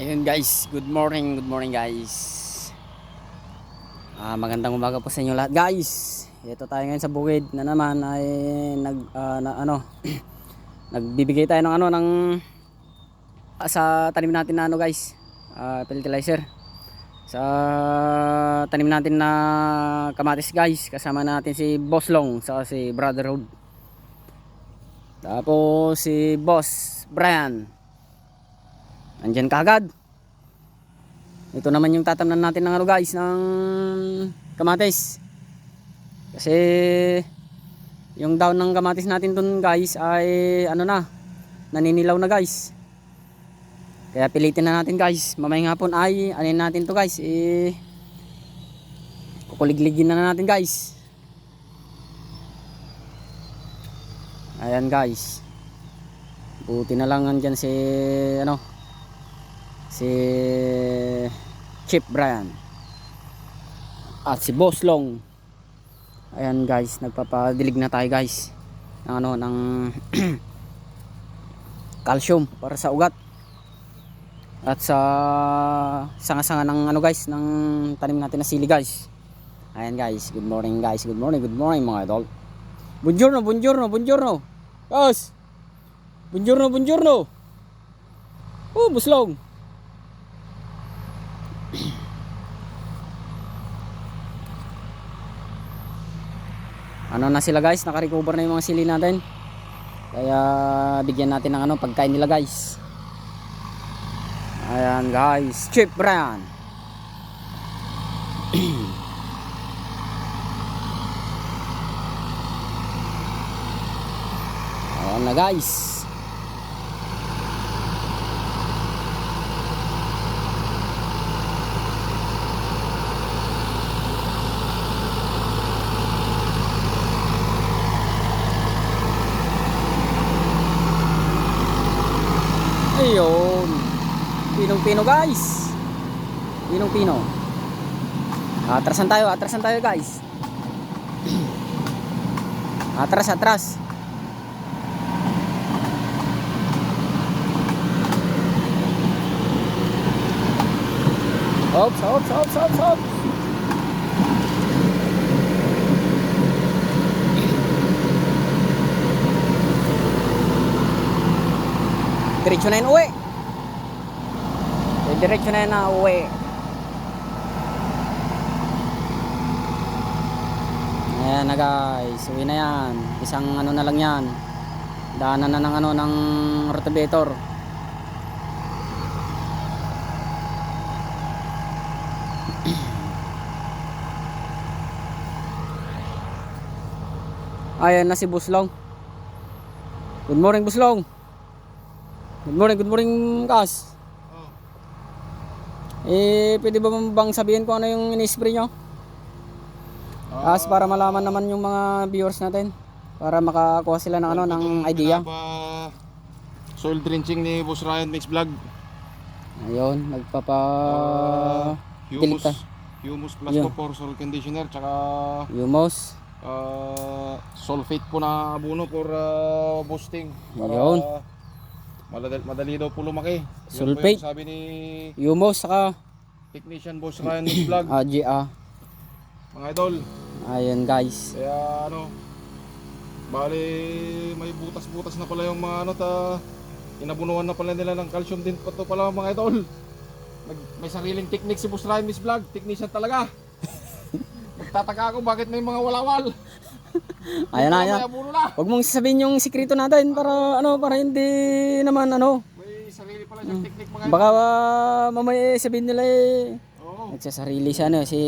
Ayun guys, good morning, good morning guys. Ah, magandang umaga po sa inyo lahat guys. Ito tayo ngayon sa bukid na naman ay nag ah, na, ano nagbibigay tayo ng ano ng ah, sa tanim natin na ano guys, ah, fertilizer. Sa tanim natin na kamatis guys, kasama natin si Boss Long sa si Brotherhood. Tapos si Boss Brian. Andyan kagad. Ito naman yung tatamnan natin ng ano guys, ng kamatis. Kasi yung down ng kamatis natin dun guys ay ano na, naninilaw na guys. Kaya pilitin na natin guys. Mamayang hapon ay anin natin to guys. Eh, kukuligligin na natin guys. Ayan guys. Buti na lang andyan si ano si Chip Brian at si Boss Long. Ayan guys. Nagpapadilig na tayo guys. Ng ano ng calcium para sa ugat. At sa sanga-sanga ng ano guys ng tanim natin na sili guys. Ayan guys. Good morning guys. Good morning good morning mga idol. Buongiorno buongiorno buongiorno. Guys buongiorno buongiorno. Oh buslong ano na sila guys? Nakarecover na yung mga sili natin. Kaya bigyan natin ng ano pagkain nila guys. Ayan guys. Chip Brian ayan na guys Pinong-pino guys. Pinong-pino. Atrasan tayo, atrasan tayo guys. Atras, atras. Ops, ops, ops, ops, ops. Diretso na yun uwi. Diretso na yun na uwi. Ayan na guys, uwi na yan. Isang ano na lang yan. Daanan na ng ano ng rotavator. Ayan na si Buslong. Good morning Buslong. Good morning, good morning, Kas. Eh, pwede ba bang sabihin ko ano yung in-spray nyo? Kas, para malaman naman yung mga viewers natin. Para makakuha sila ng ano, ng idea. Pinapa soil drenching ni Boss Ryan Mix Vlog. Ayun, nagpapa... Humus, Dilita. humus plus Yun. for soil conditioner tsaka Humos. ah, sulfate po na abono for ah, boosting. Para Yun. Madali, madali daw po lumaki. Yun po yung Sulfate. sabi ni Humos, saka technician Boss Ryan Mix Vlog. AGA. Mga idol. Ayun, guys. Kaya ano, bali may butas-butas na pala yung mga ano ta inabunuan na pala nila ng calcium din pa to pala mga idol. Nag, may sariling technique si Boss Ryan Miss Vlog, technician talaga. Magtataka ako bakit may mga walawal. Ayan na, ayan. Huwag mong sasabihin yung sikreto natin para ano, para hindi naman ano. May sarili pala siyang technique mga. Baka uh, mamaya sabihin nila eh, Oo. nagsasarili siya ano, si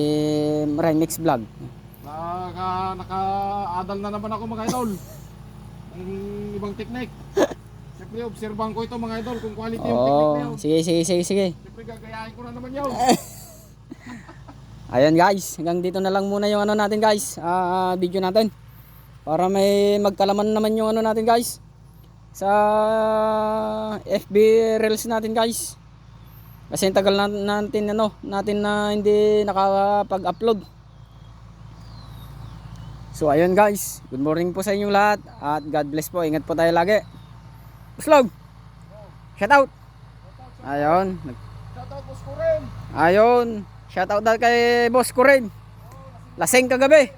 Remix Vlog. Naka, naka-adal na naman ako mga idol. Ang ibang technique. Siyempre, obserbahan ko ito mga idol kung quality yung technique na Oo, yun. sige, sige, sige, sige. Siyempre, gagayahin ko na naman yun. Ayan guys, hanggang dito na lang muna yung ano natin guys, ah, video natin. Para may magkalaman naman yung ano natin guys. Sa FB Reels natin guys. Kasi tagal na, natin ano, natin na hindi nakapag-upload. So ayun guys, good morning po sa inyong lahat at God bless po. Ingat po tayo lagi. Uslog. Shout out. Shoutout boss ko rin. Ayun. Shoutout daw kay boss ko rin. Lasing kagabi.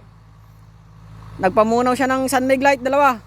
Nagpamunaw siya ng sunmig light, dalawa.